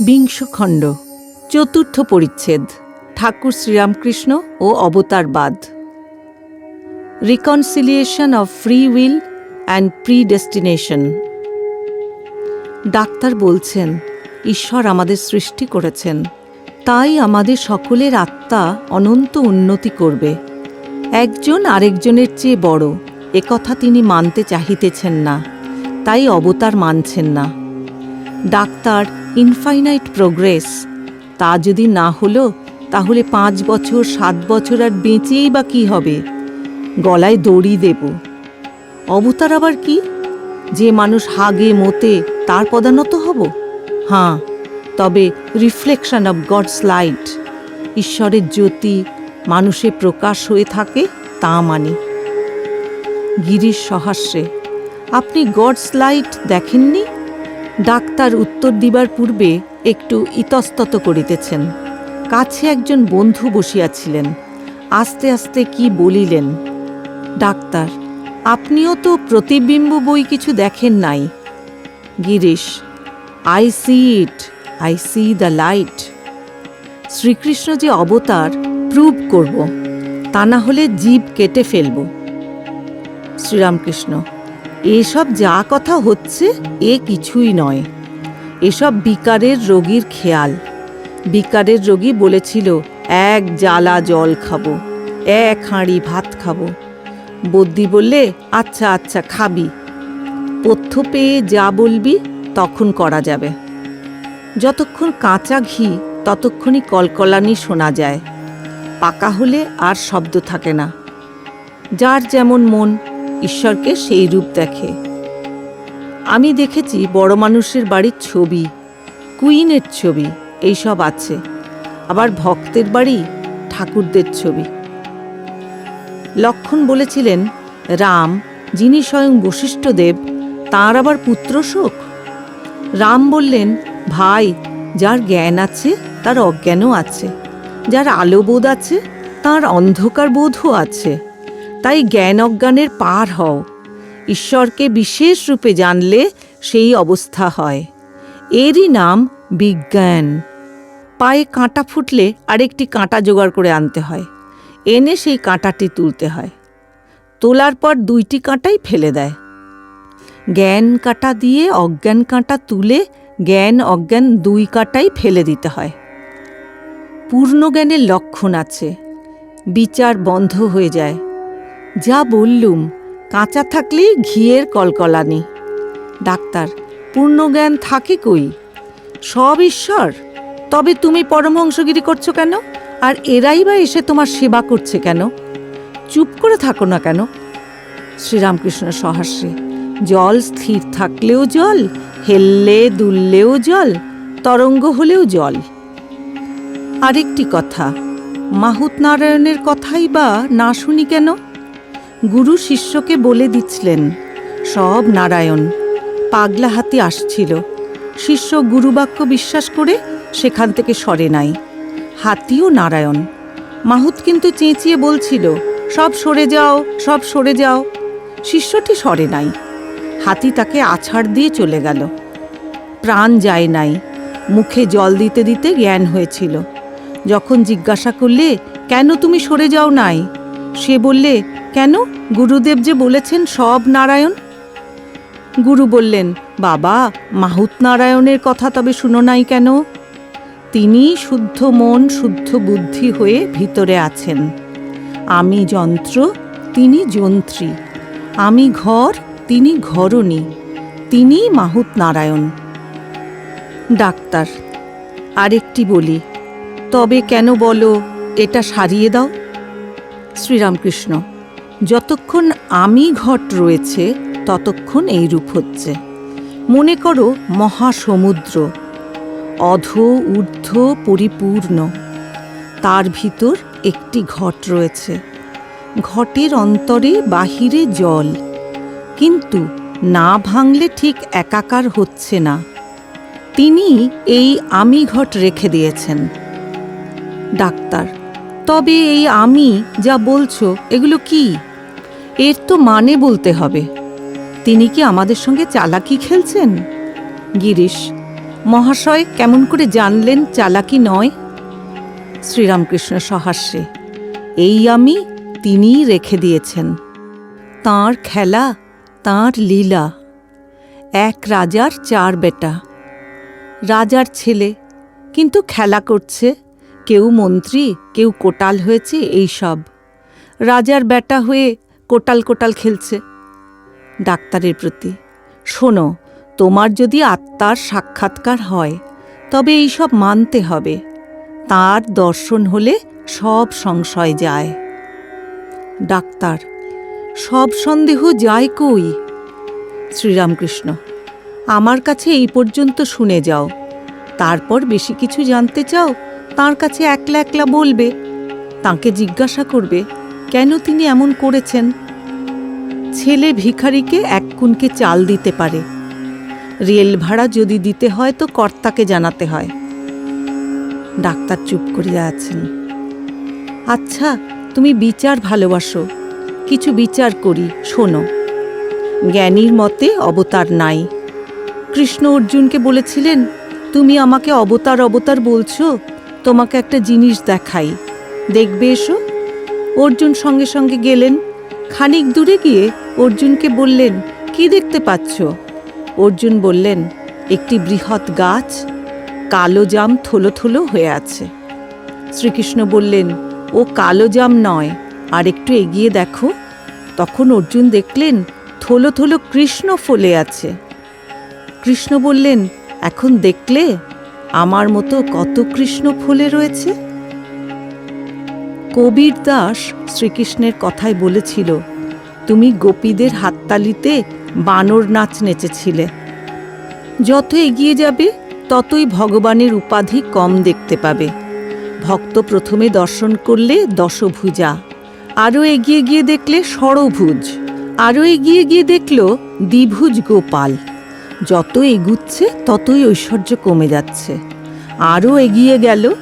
বিংশ খণ্ড চতুর্থ পরিচ্ছেদ, ঠাকুর শ্রীরামকৃষ্ণ ও অবতারবাদ reconciliation of free will and predestination doctor বলছেন, ঈশ্বর আমাদের সৃষ্টি করেছেন। তাই আমাদের সকলের আত্মা অনন্ত উন্নতি করবে। একজন আরেকজনের চেয়ে বড় একথা তিনি মানতে চাহিতেছেন না। তাই অবতার মানছেন না। ডাক্তার ইনফাইনাইট প্রোগ্রেস। তা যদি না হলো, তাহলে পাঁচ বছর, সাত বছর আর বেঁচেই বা কী হবে? গলায় দড়ি দেব। অবতার আবার কি? যে মানুষ হাগে, মতে, তার পদানত হব? হাঁ, তবে রিফ্লেকশন অব গডস লাইট। ঈশ্বরের জ্যোতি, মানুষে প্রকাশ হয়ে থাকে তা মানি। গিরিশ সহাস্যে আপনি গডস লাইট দেখেননি? ডাক্তার উত্তর দিবার পূর্বে একটু ইতস্তত করিতেছেন। কাছে একজন বন্ধু বসিয়াছিলেন। আস্তে আস্তে কি বলিলেন, ডাক্তার, আপনিও তো প্রতিবিম্ব বই কিছু দেখেন নাই। Girish I see it I see the light Sri Krishna যে অবতার, প্রুভ করব, তা না হলে জীব কেটে ফেলব। শ্রীরামকৃষ্ণ এসব যা কথা হচ্ছে, এ কিছুই নয়। এসব বিকারের রোগীর খেয়াল। বিকারের রোগী বলেছিল, এক জ্বালা জল খাব, এক হাঁড়ি ভাত খাব। বদ্যি বললে আচ্ছা আচ্ছা খাবি। পথ্য পেয়ে যা বলবি, তখন করা যাবে। যতক্ষণ কাঁচা ঘি, ততক্ষণই কলকলানি শোনা যায়। পাকা হলে আর শব্দ থাকে না। যার যেমন মন ঈশ্বরকে সেই রূপ দেখে। আমি দেখেছি বড় মানুষের বাড়ির ছবি, কুইনের ছবি, এইসব আছে। আবার ভক্তের বাড়ি ঠাকুরদের ছবি। লক্ষণ বলেছিলেন, রাম, যিনি স্বয়ং বশিষ্ঠদেব, তাঁর আবার পুত্র শোক? রাম বললেন, ভাই, যার জ্ঞান আছে, তার অজ্ঞানও আছে। যার আলোবোধ আছে, তার অন্ধকার বোধও আছে। তাই জ্ঞান অজ্ঞানের পার হও। ঈশ্বরকে বিশেষ রূপে জানলে সেই অবস্থা হয়। এরই নাম বিজ্ঞান। পায়ে কাঁটা ফুটলে আরেকটি কাঁটা জোগাড় করে আনতে হয়। এনে সেই কাঁটাটি তুলতে হয়। তোলার পর দুইটি কাঁটাই ফেলে দেয়। জ্ঞান কাঁটা দিয়ে অজ্ঞান কাঁটা তুলে জ্ঞান অজ্ঞান দুই কাঁটাই ফেলে দিতে হয়। পূর্ণ জ্ঞানের লক্ষণ আছে। বিচার বন্ধ হয়ে যায়। যা বললুম, কাঁচা থাকলেই ঘিয়ের কলকলানি। ডাক্তার পূর্ণ জ্ঞান থাকে কই? সব ঈশ্বর, তবে তুমি পরমহংসগিরি করছ কেন? আর এরাই বা এসে তোমার সেবা করছে কেন? চুপ করে থাকো না কেন? শ্রীরামকৃষ্ণ সহাস্যে জল স্থির থাকলেও জল, হেললে দুললেও জল, তরঙ্গ হলেও জল। আরেকটি কথা মাহুত নারায়ণের কথাই বা না শুনি কেন? গুরু শিষ্যকে বলে দিচ্ছিলেন, সব নারায়ণ, পাগলা হাতি আসছিল। শিষ্য গুরুবাক্য বিশ্বাস করে সেখান থেকে সরে নাই। হাতিও নারায়ণ। মাহুত কিন্তু চেঁচিয়ে বলছিল, সব সরে যাও, সব সরে যাও। শিষ্যটি সরে নাই। হাতি তাকে আছাড় দিয়ে চলে গেল। প্রাণ যায় নাই। মুখে জল দিতে দিতে জ্ঞান হয়েছিল। যখন জিজ্ঞাসা করলে, কেন তুমি সরে যাও নাই? সে বললে কেন গুরুদেব যে বলেছেন সব নারায়ণ? গুরু বললেন, বাবা, মাহুত নারায়ণের কথা তবে শুনো নাই কেন? তিনি শুদ্ধ মন, শুদ্ধ বুদ্ধি হয়ে ভিতরে আছেন। আমি যন্ত্র, তিনি যন্ত্রী। আমি ঘর, তিনি ঘরণী। তিনি মাহুত নারায়ণ। ডাক্তার, আরেকটি বলি, তবে কেন বলো, এটা সারিয়ে দাও। শ্রীরামকৃষ্ণ যতক্ষণ আমি ঘট রয়েছে, ততক্ষণ এই রূপ হচ্ছে। মনে করো মহাসমুদ্র, অধ ঊর্ধ্ব পরিপূর্ণ। তার ভিতর একটি ঘট রয়েছে। ঘটের অন্তরে বাহিরে জল। কিন্তু না ভাঙলে ঠিক একাকার হচ্ছে না। তিনি এই আমি ঘট রেখে দিয়েছেন। ডাক্তার তবে এই আমি যা বলছো, এগুলো কি? এর তো মানে বলতে হবে। তিনি কি আমাদের সঙ্গে চালাকি খেলছেন? গিরিশ, মহাশয় কেমন করে জানলেন চালাকি নয়? শ্রীরামকৃষ্ণ সহাস্যে, এই আমি তিনিই রেখে দিয়েছেন। তাঁর খেলা, তাঁর লীলা। এক রাজার চার বেটা। রাজার ছেলে, কিন্তু খেলা করছে কেউ মন্ত্রী, কেউ কোটাল হয়েছে, এই সব। রাজার ব্যাটা হয়ে কোটাল কোটাল খেলছে। ডাক্তারের প্রতি, শোনো, তোমার যদি আত্মার সাক্ষাৎকার হয়, তবে এই সব মানতে হবে। তার দর্শন হলে সব সংশয় যায়। ডাক্তার, সব সন্দেহ যায় কই? শ্রীরামকৃষ্ণ, আমার কাছে এই পর্যন্ত শুনে যাও। তারপর বেশি কিছু জানতে চাও তার কাছে একলা একলা বলবে, তাকে জিজ্ঞাসা করবে, কেন তিনি এমন করেছেন? ছেলে ভিখারিকে এক কুনকে চাল দিতে পারে। রেল ভাড়া যদি দিতে হয় তো কর্তাকে জানাতে হয়। ডাক্তার চুপ করিয়া আছেন। আচ্ছা তুমি বিচার ভালোবাসো। কিছু বিচার করি, শোনো। জ্ঞানীর মতে অবতার নাই। কৃষ্ণ অর্জুনকে বলেছিলেন, তুমি আমাকে অবতার অবতার বলছো? তোমাকে একটা জিনিস দেখাই। দেখবে এসো। অর্জুন সঙ্গে সঙ্গে গেলেন। খানিক দূরে গিয়ে অর্জুনকে বললেন, কি দেখতে পাচ্ছ? অর্জুন বললেন, একটি বৃহৎ গাছ। কালো জাম থলো থলো হয়ে আছে। শ্রীকৃষ্ণ বললেন, ও কালো জাম নয়। আর একটু এগিয়ে দেখো। তখন অর্জুন দেখলেন, থলো থলো কৃষ্ণ ফলে আছে। কৃষ্ণ বললেন, এখন দেখলে? আমার মতো কত কৃষ্ণ ফুলে রয়েছে? কবির দাস শ্রীকৃষ্ণের কথায় বলেছিল, তুমি গোপীদের হাততালিতে বানর নাচ নেচেছিলে। যত এগিয়ে যাবে, ততই ভগবানের উপাধি কম দেখতে পাবে। ভক্ত প্রথমে দর্শন করলে দশভুজা, আরও এগিয়ে গিয়ে দেখলে ষড়ভুজ, আরও এগিয়ে গিয়ে দেখল দ্বিভুজ গোপাল। যত এগুচ্ছে, ততই ঐশ্বর্য কমে যাচ্ছে। আরও এগিয়ে গেল,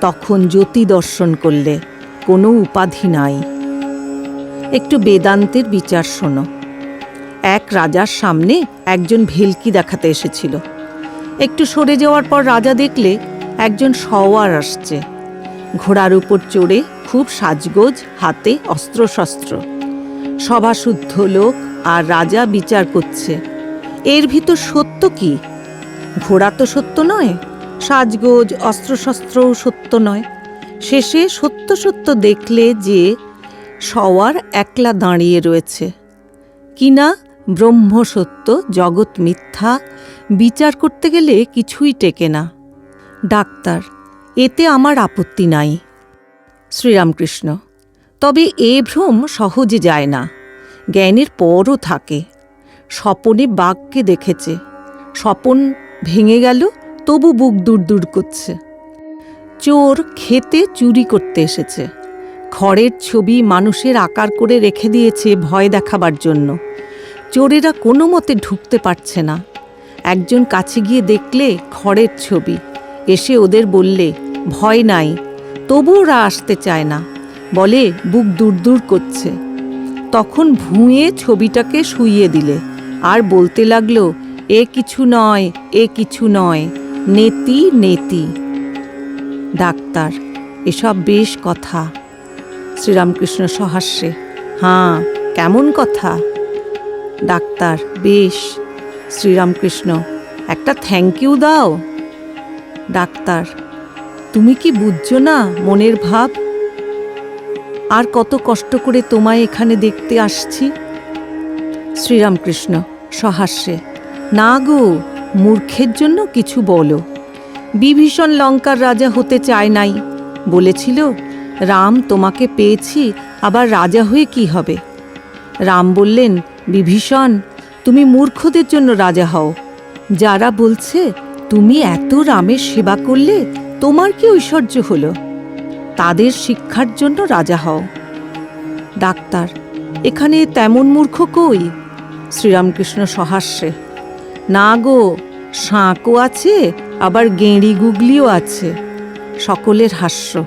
তখন জ্যোতি দর্শন করলে, কোনো উপাধি নাই। একটু বেদান্তের বিচার শোনো। এক রাজার সামনে একজন ভেলকি দেখাতে এসেছিল। একটু সরে যাওয়ার পর রাজা দেখলে, একজন সওয়ার আসছে। ঘোড়ার উপর চড়ে খুব সাজগোজ, হাতে অস্ত্রশস্ত্র। সভাশুদ্ধ লোক আর রাজা বিচার করছে। এর ভিতর সত্য কি? ঘোড়া তো সত্য নয়, সাজগোজ, অস্ত্রশস্ত্রও সত্য নয়। শেষে সত্য সত্য দেখলে যে সওয়ার একলা দাঁড়িয়ে রয়েছে। কিনা ব্রহ্ম সত্য, জগৎ মিথ্যা, বিচার করতে গেলে কিছুই টেকে না। ডাক্তার, এতে আমার আপত্তি নাই। শ্রীরামকৃষ্ণ, তবে এ ভ্রম সহজে যায় না, জ্ঞানের পরও থাকে। স্বপনে বাঘকে দেখেছে। স্বপন ভেঙে গেল, তবু বুক দূর দূর করছে। চোর খেতে চুরি করতে এসেছে। খড়ের ছবি মানুষের আকার করে রেখে দিয়েছে ভয় দেখাবার জন্য। চোরেরা কোনো মতে ঢুকতে পারছে না। একজন কাছে গিয়ে দেখলে খড়ের ছবি। এসে ওদের বললে, ভয় নাই, তবু ওরা আসতে চায় না। বলে বুক দূর দূর করছে। তখন ভুঁয়ে ছবিটাকে শুইয়ে দিলে। আর বলতে লাগল, এ কিছু নয়, এ কিছু নয়, নেতি নেতি। ডাক্তার, এসব বেশ কথা। শ্রীরামকৃষ্ণ সহাস্যে, হাঁ, কেমন কথা? ডাক্তার, বেশ। শ্রীরামকৃষ্ণ, একটা থ্যাংক ইউ দাও। ডাক্তার, তুমি কি বুঝছ না মনের ভাব? আর কত কষ্ট করে তোমায় এখানে দেখতে আসছি? শ্রীরামকৃষ্ণ সহাস্যে না গো, মূর্খের জন্য কিছু বলো। বিভীষণ লঙ্কার রাজা হতে চায় নাই। বলেছিল, রাম তোমাকে পেয়েছি, আবার রাজা হয়ে কি হবে? রাম বললেন, বিভীষণ, তুমি মূর্খদের জন্য রাজা হও। যারা বলছে, তুমি এত রামের সেবা করলে, তোমার কি ঐশ্বর্য হলো? তাদের শিক্ষার জন্য রাজা হও। ডাক্তার, এখানে তেমন মূর্খ কই? শ্রীরামকৃষ্ণ সহাস্যে। না গো শাঁকও আছে আবার গেঁড়ি গুগলিও আছে। সকলের হাস্য।